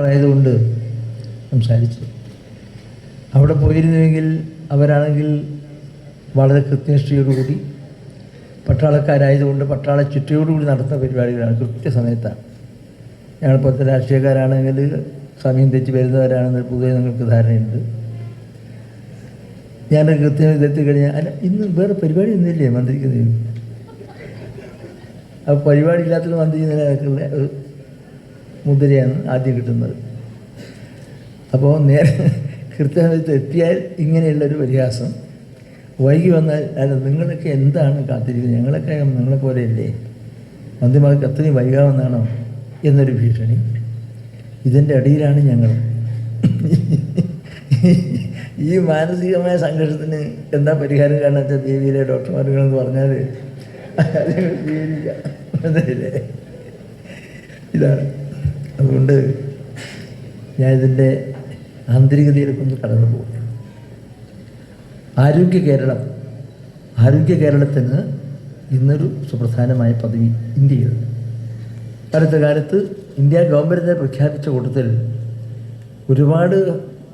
ആയതുകൊണ്ട് സംസാരിച്ചു. അവിടെ പോയിരുന്നുവെങ്കിൽ അവരാണെങ്കിൽ വളരെ കൃത്യനിഷ്ഠയോടുകൂടി പട്ടാളക്കാരായതുകൊണ്ട് പട്ടാള ചുറ്റയോടുകൂടി നടത്തുന്ന പരിപാടികളാണ് കൃത്യസമയത്താണ്. ഞങ്ങളിപ്പോഴത്തെ രാഷ്ട്രീയക്കാരാണെങ്കിൽ സമയം തെറ്റി വരുന്നവരാണെന്ന് പൊതുവെ നിങ്ങൾക്ക് ധാരണയുണ്ട്. ഞാൻ കൃത്യം ഇതെത്തി കഴിഞ്ഞാൽ അല്ല ഇന്ന് വേറെ പരിപാടി ഒന്നുമില്ലേ മന്ത്രിക്ക്? അപ്പോൾ ആ പരിപാടി ഇല്ലാത്തത് മന്ത്രി ഒരു മുദ്രയാണ് ആദ്യം കിട്ടുന്നത്. അപ്പോൾ നേരെ കൃത്യസമയത്ത് എത്തിയാൽ ഇങ്ങനെയുള്ളൊരു പരിഹാസം. വൈകി വന്നാൽ അല്ല നിങ്ങളൊക്കെ എന്താണ് കാത്തിരിക്കുന്നത്? ഞങ്ങളൊക്കെ നിങ്ങളെ പോലെയല്ലേ? മന്ത്രിമാർക്ക് അത്രയും വൈകാമെന്നാണോ എന്നൊരു ഭീഷണി. ഇതിന്റെ അടിയിലാണ് ഞങ്ങൾ. ഈ മാനസികമായ സംഘർഷത്തിന് എന്താ പരിഹാരം കാണാൻ വെച്ചാൽ ദേവിയിലെ ഡോക്ടർമാരുകളെന്ന് പറഞ്ഞാൽ അത് സ്വീകരിക്കാം മനസ്സിലായില്ലേ ഇതാണ്. അതുകൊണ്ട് ഞാൻ ഇതിന്റെ ആന്തരികതയിലേക്കൊന്ന് കടന്നു പോകും ആരോഗ്യ കേരളം ആരോഗ്യ കേരളത്തിന് ഇന്നൊരു സുപ്രധാനമായ പദവി ഇന്ത്യയിൽ. അടുത്ത കാലത്ത് ഇന്ത്യ ഗവൺമെന്റിനെ പ്രഖ്യാപിച്ച കൂട്ടത്തിൽ ഒരുപാട്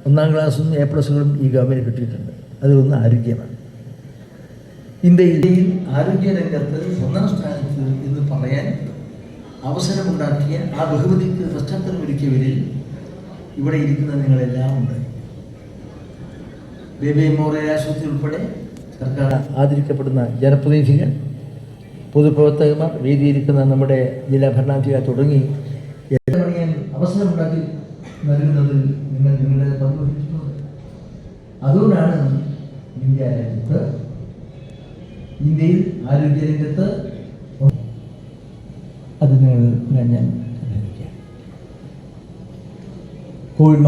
ഒന്നാം ക്ലാസ്സും എ പ്ലസുകളും ഈ ഗവൺമെന്റ് കിട്ടിയിട്ടുണ്ട്. അതിലൊന്ന് ആരോഗ്യമാണ്. ഇന്ത്യയിൽ ആരോഗ്യ രംഗത്ത് ഒന്നാം സ്ഥാനത്ത് എന്ന് പറയാൻ അവസരമുണ്ടാക്കിയ ആ ബഹുമതിക്ക് പശ്ചാത്തലമൊരുക്കിയവരിൽ ഇവിടെ ഇരിക്കുന്ന നിങ്ങളെല്ലാം ഉണ്ട്. ബേബി മോറിയ ആശുപത്രി ഉൾപ്പെടെ സർക്കാർ ആദരിക്കപ്പെടുന്ന ജനപ്രതിനിധികൾ പൊതുപ്രവർത്തകന്മാർ വേദിയിരിക്കുന്ന നമ്മുടെ ജില്ലാ ഭരണാധികാരി തുടങ്ങി അവസരമുണ്ടാക്കി നൽകുന്നതിൽ നിങ്ങൾ പങ്കുവഹിച്ചിട്ടുണ്ട് അതുകൊണ്ടാണ് ഇന്ത്യ രാജ്യത്ത് ഇന്ത്യയിൽ ആരോഗ്യരംഗത്ത് അത് നിങ്ങൾ ഞാൻ കോവിഡ് മഹാ